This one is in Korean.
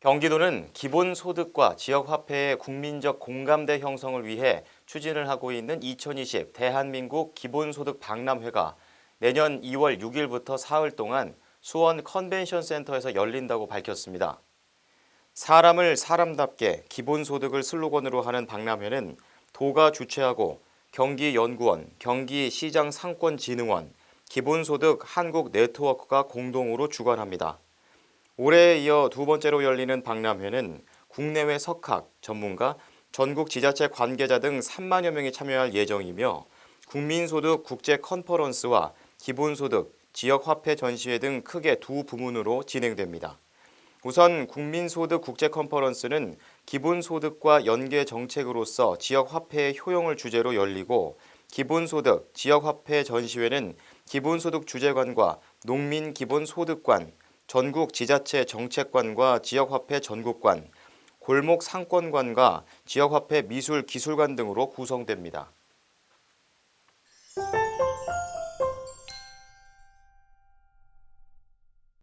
경기도는 기본소득과 지역화폐의 국민적 공감대 형성을 위해 추진을 하고 있는 2020 대한민국 기본소득 박람회가 내년 2월 6일부터 사흘 동안 수원 컨벤션 센터에서 열린다고 밝혔습니다. 사람을 사람답게 기본소득을 슬로건으로 하는 박람회는 도가 주최하고 경기연구원, 경기시장상권진흥원, 기본소득 한국 네트워크가 공동으로 주관합니다. 올해에 이어 두 번째로 열리는 박람회는 국내외 석학, 전문가, 전국 지자체 관계자 등 3만여 명이 참여할 예정이며 국민소득 국제 컨퍼런스와 기본소득, 지역화폐 전시회 등 크게 두 부문으로 진행됩니다. 우선 국민소득 국제 컨퍼런스는 기본소득과 연계 정책으로서 지역화폐의 효용을 주제로 열리고 기본소득, 지역화폐 전시회는 기본소득 주재관과 농민 기본소득관, 전국 지자체 정책관과 지역화폐 전국관, 골목 상권관과 지역화폐 미술 기술관 등으로 구성됩니다.